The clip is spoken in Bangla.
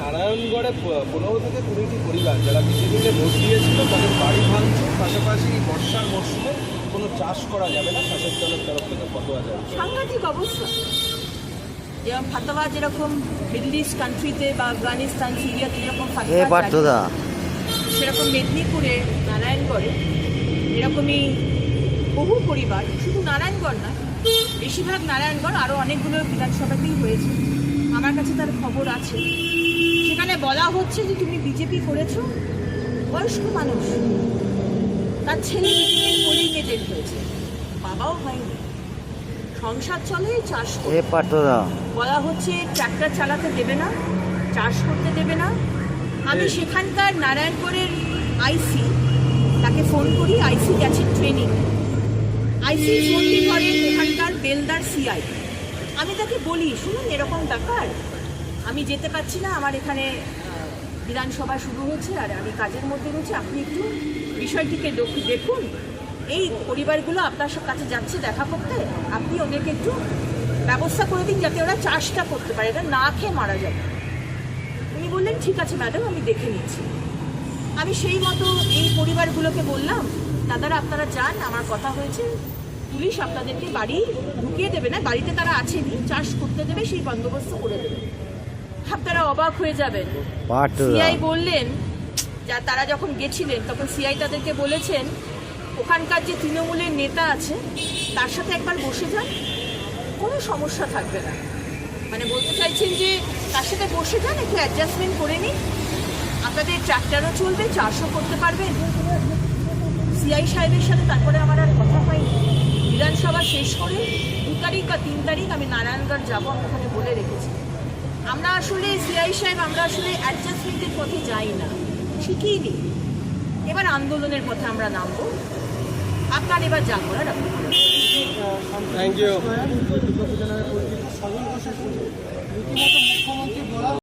নারায়ণগড়ে পনেরো থেকে কুড়িটি পরিবার যারা বিজেপিকে ভোট দিয়েছিল তাদের বাড়ি ভাঙচুর পাশাপাশি বর্ষার মরশুমে কোনো চাষ করা যাবে না। শাসক দলের তরফ থেকে ফতোয়া যাবে সাংঘাতিক অবস্থা। যেমন ফাতোয়া যেরকম মিডল ইস্ট কান্ট্রিতে বা আফগানিস্তান সিরিয়াতে যেরকম ফাতোয়া সেরকম মেদিনীপুরে নারায়ণগড়ে এরকমই বহু পরিবার শুধু নারায়ণগড় না বেশিরভাগ নারায়ণগড় আরও অনেকগুলো বিধানসভাতেই হয়েছে। আমার কাছে তার খবর আছে। সেখানে বলা হচ্ছে যে তুমি বিজেপি করেছ বয়স্ক মানুষ। তার ছেলে বিজেপির পোলিং এজেন্ট হয়েছে বাবাও হয়নি। সংসার চলে চাষ করে বলা হচ্ছে ট্রাক্টর চালাতে দেবে না চাষ করতে দেবে না। আমি সেখানকার নারায়ণপুরের আইসি তাকে ফোন করি আইসি গেছে ট্রেনিং আইসি ফোনটি করেন ওখানকার বেলদার সিআই আমি তাকে বলি, শুনুন, এরকম ব্যাপার। আমি যেতে পারছি না, আমার এখানে বিধানসভা শুরু হচ্ছে, আর আমি কাজের মধ্যে রয়েছে। আপনি একটু বিষয়টিকে দেখ- দেখুন। এই পরিবারগুলো আপনার সব কাছে যাচ্ছে দেখা করতে। আপনি ওদেরকে একটু ব্যবস্থা করে দিন, যাতে ওরা চাষটা করতে পারে। এটা না খেয়ে মারা যাবে। উনি বললেন, ঠিক আছে, ম্যাডাম, আমি দেখে নিচ্ছি। আমি সেই মতো এই পরিবারগুলোকে বললাম, দাদারা, আপনারা যান, আমার কথা হয়েছে। পুলিশ আপনাদেরকে বাড়ি ঢুকিয়ে দেবে না বাড়িতে তারা আছেনি চাষ করতে দেবে সেই বন্দোবস্ত করে দেবে। আপনারা অবাক হয়ে যাবেন। সিআই বললেন যা তারা যখন গেছিলেন তখন সিআই তাদেরকে বলেছেন ওখানকার যে তৃণমূলের নেতা আছে তার সাথে একবার বসে যান কোনো সমস্যা থাকবে না। মানে বলতে চাইছেন যে তার সাথে বসে যান একটু অ্যাডজাস্টমেন্ট করে নিন। আপনাদের ট্র্যাক্টরও চলবে চাষও করতে পারবেন। সিআই সাহেবের সাথে তারপরে আমার আর কথা হয়নি। বিধানসভা শেষ করে দু তারিখ বা তিন তারিখ আমি নারায়ণগড় যাব আমি ওখানে বলে রেখেছি। আমরা আসলে সিআই সাহেব আমরা আসলে অ্যাডজাস্টমেন্টের পথে যাই না। ঠিকই নেই। এবার আন্দোলনের পথে আমরা নামবো। আপনার এবার যা করার আপনি থ্যাংক ইউ